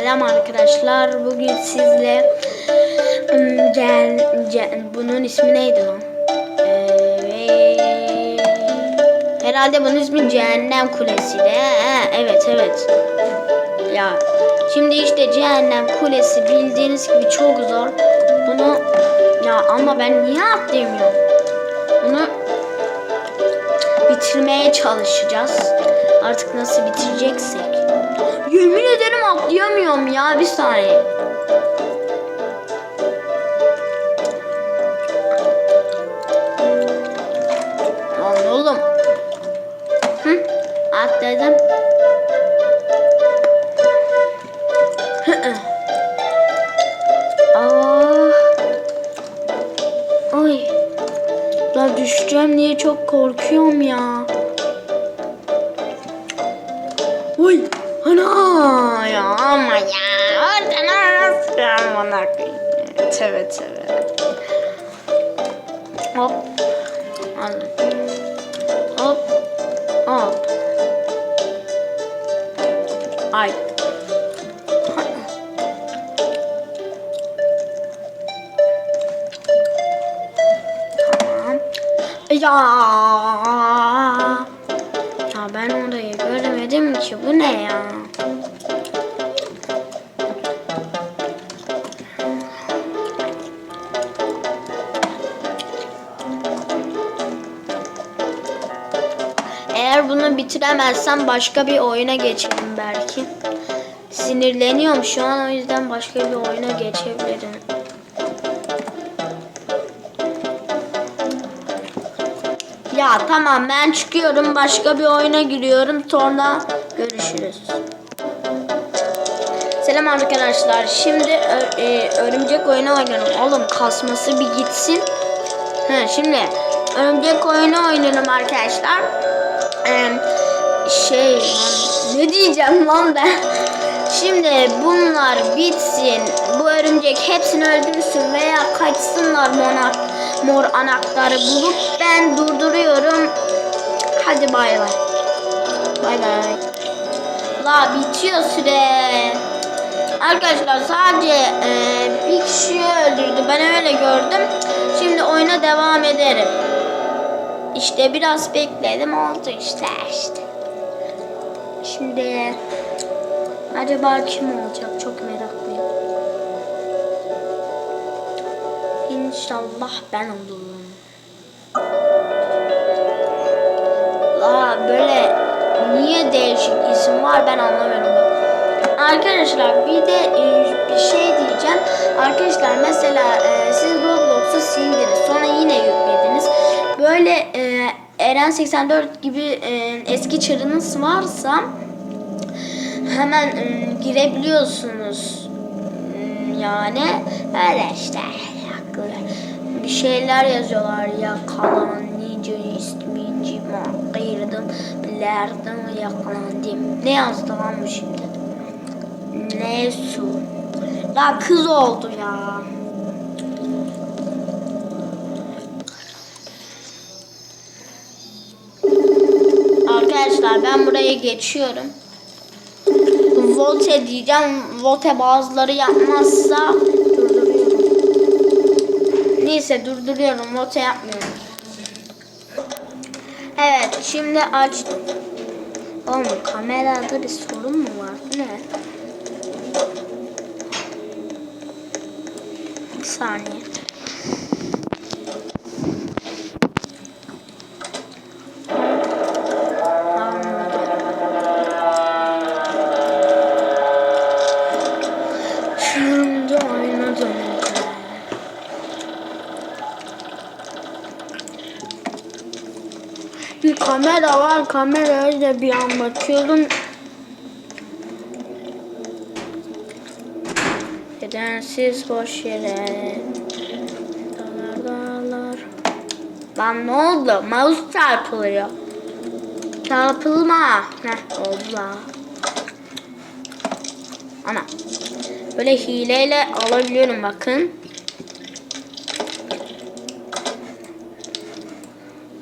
Selam arkadaşlar. Bugün sizle cen, cen- bunun ismi neydi lan? Ee, herhalde bunun ismi Cehennem Kulesi'ydi. Ha, evet evet. Ya şimdi işte Cehennem Kulesi bildiğiniz gibi çok zor. Bunu ya ama ben niye atlayamıyorum? Bunu bitirmeye çalışacağız. Artık nasıl bitireceksek. Yemin ederim atlayamıyorum ya bir saniye. Lan oğlum. Hı? Atladım. Aa. Ay. La düşeceğim diye çok korkuyorum ya. Uy. Ana ya ama ya. Orada nasıl bana Tövbe tövbe. Hop. Al. Hop. Hop. Ay. Tamam. Ya bunu bitiremezsem başka bir oyuna geçerim belki. Sinirleniyorum şu an o yüzden başka bir oyuna geçebilirim. Ya tamam ben çıkıyorum başka bir oyuna giriyorum sonra görüşürüz. Selam arkadaşlar. Şimdi e, örümcek oyunu oynuyorum. Oğlum kasması bir gitsin. Ha, şimdi örümcek oyunu oynuyorum arkadaşlar. Ee, şey lan, ne diyeceğim lan ben? Şimdi bunlar bitsin. Bu örümcek hepsini öldürsün veya kaçsınlar mor, mor anahtarı bulup ben durduruyorum. Hadi bay bay. Bay bay. La bitiyor süre. Arkadaşlar sadece e, bir kişiyi öldürdü. Ben öyle gördüm. Şimdi oyuna devam ederim. İşte biraz bekledim oldu işte işte. Şimdi acaba kim olacak çok meraklıyım. İnşallah ben olurum. La böyle niye değişik isim var ben anlamıyorum. Arkadaşlar bir de e, bir şey diyeceğim. Arkadaşlar mesela e, siz Roblox'u sildiniz sonra yine yüklediniz. Böyle e, Eren 84 gibi e, eski çarınız varsa hemen e, girebiliyorsunuz. Yani öyle işte. Bir şeyler yazıyorlar ya kalan nice isminci makirdim bilerdim yakalandım. Ne yazdı lan bu şimdi? Ne su? La kız oldu ya. Arkadaşlar ben buraya geçiyorum. Vote diyeceğim. Vote bazıları yapmazsa durduruyorum. Neyse durduruyorum. Vote yapmıyorum. Evet şimdi aç. Oğlum kamerada bir sorun mu var? Ne? Bir saniye. Şimdi oynadım. Bir kamera var. Kameraya da bir an bakıyorum. Nedensiz boş yere. Dağlar. Lan ne oldu? Mouse çarpılıyor. Çarpılma. Heh oldu. Ana. Böyle hileyle alabiliyorum bakın.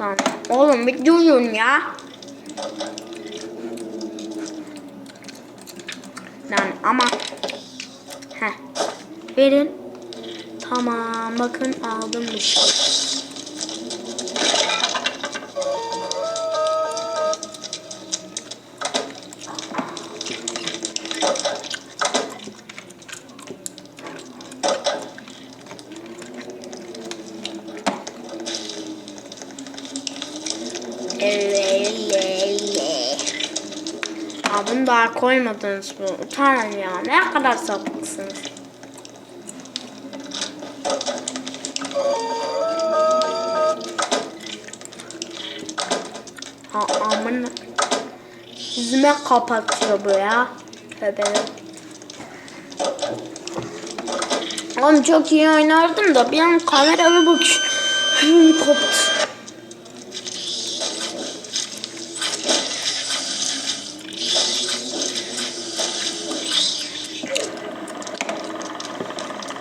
Lan oğlum bir durun ya. Yani ama Heh. Verin. Tamam bakın aldım bir şey. Daha koymadınız mı? Utanın ya. Ne kadar sapıksınız. Ha amına. Yüzüme kapatıyor bu ya. Tövbe. Oğlum çok iyi oynardım da bir an kameraya bak. Koptu.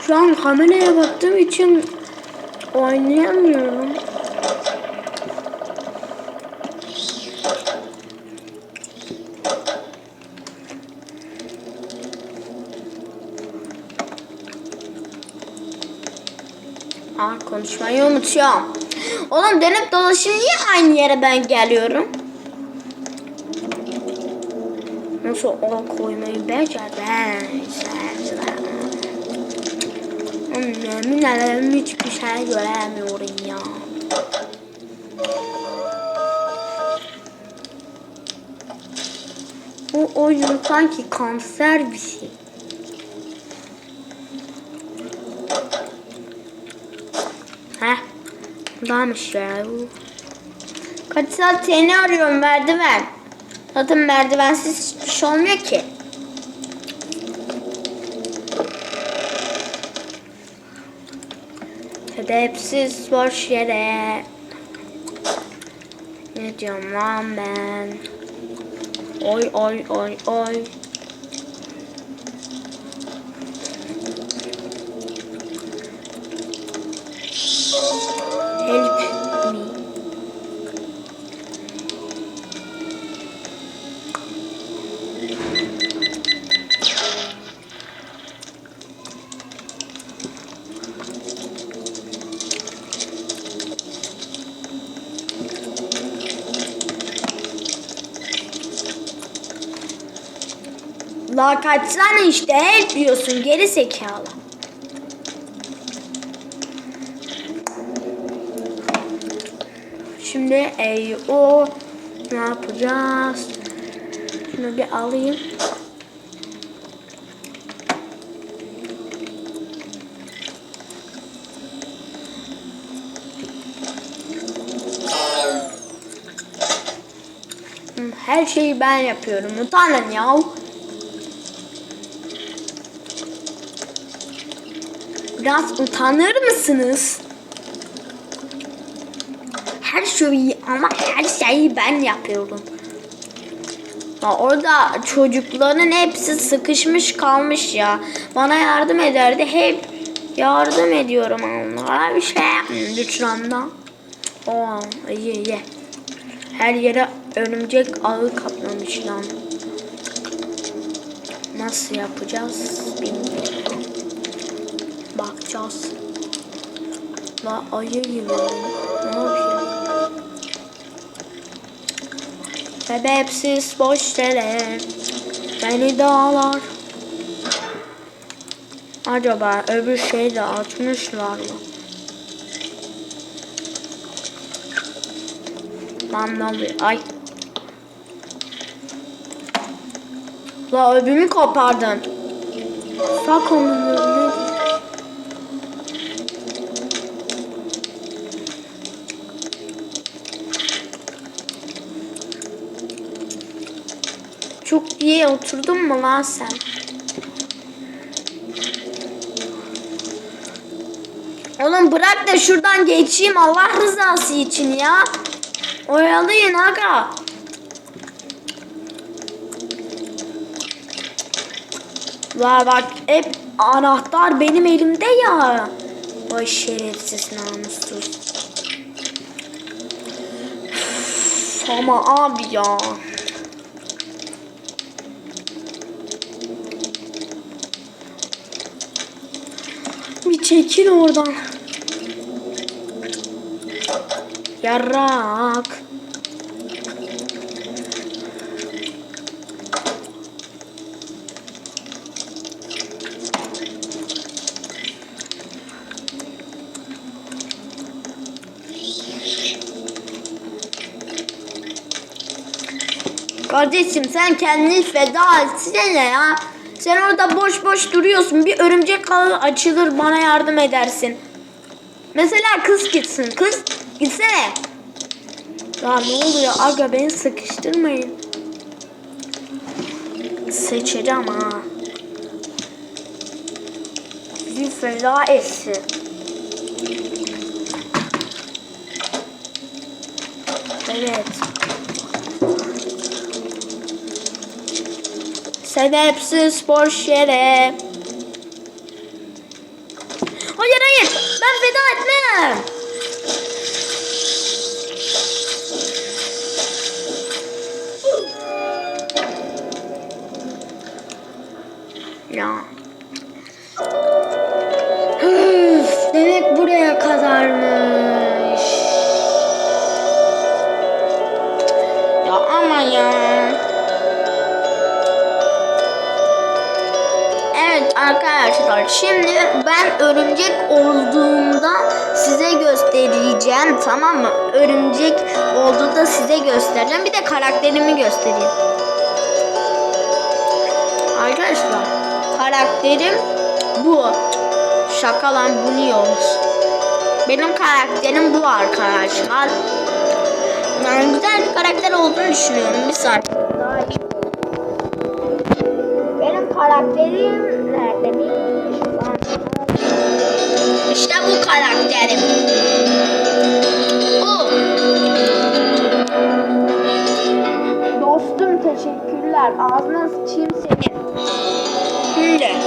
Şu an kameraya baktığım için oynayamıyorum. Aa konuşmayı unutuyorum. Oğlum dönüp dolaşıp niye aynı yere ben geliyorum? Nasıl o koymayı becerdim. Yemin ederim hiçbir şey göremiyorum ya. Bu oyun sanki kanser bir şey. Heh. Buradaymış ya. Kaç saat seni arıyorum merdiven. Zaten merdivensiz hiçbir şey olmuyor ki. Sebepsiz boş yere. Ne diyorum lan ben? Oy oy oy oy. La kaçsana işte help diyorsun geri zekalı. Şimdi ey o ne yapacağız? Şunu bir alayım. Her şeyi ben yapıyorum. Utanın ya. Biraz utanır mısınız? Her şeyi ama her şeyi ben yapıyorum. Ya orada çocukların hepsi sıkışmış kalmış ya. Bana yardım ederdi. Hep yardım ediyorum onlara. Bir şey yapmıyorum lütfen. Oo, iyi iyi. Her yere örümcek ağı kaplamış lan. Nasıl yapacağız bilmiyorum. Bakacağız. La ayı gibi. Ne yapıyor? Sebepsiz boş yere beni dağlar. Acaba öbür şeyi de atmışlar mı? Lan lan bir ay. La öbümü kopardın. Bak onun Çok iyi oturdun mu lan sen? Oğlum bırak da şuradan geçeyim Allah rızası için ya. Oyalayın aga. La bak hep anahtar benim elimde ya. Vay şerefsiz namussuz. Ama abi ya. Çekil oradan. Yarrak. Kardeşim sen kendini feda etsene ya. Sen orada boş boş duruyorsun. Bir örümcek ağı açılır bana yardım edersin. Mesela kız gitsin. Kız gitsene. Ya ne oluyor aga beni sıkıştırmayın. Seçeceğim ha. Bir feda etsin. Evet. Sebepsiz boş yere. Hayır hayır ben feda etmem. Ya. Demek buraya kadarmış. Şimdi ben örümcek olduğumda size göstereceğim tamam mı? Örümcek olduğunda size göstereceğim. Bir de karakterimi göstereyim. Arkadaşlar karakterim bu. Şaka lan bu niye olmuş? Benim karakterim bu arkadaşlar. Yani güzel bir karakter olduğunu düşünüyorum. Bir saniye. bu karakterim. Bu. Dostum teşekkürler. Ağzına sıçayım seni. Şimdi.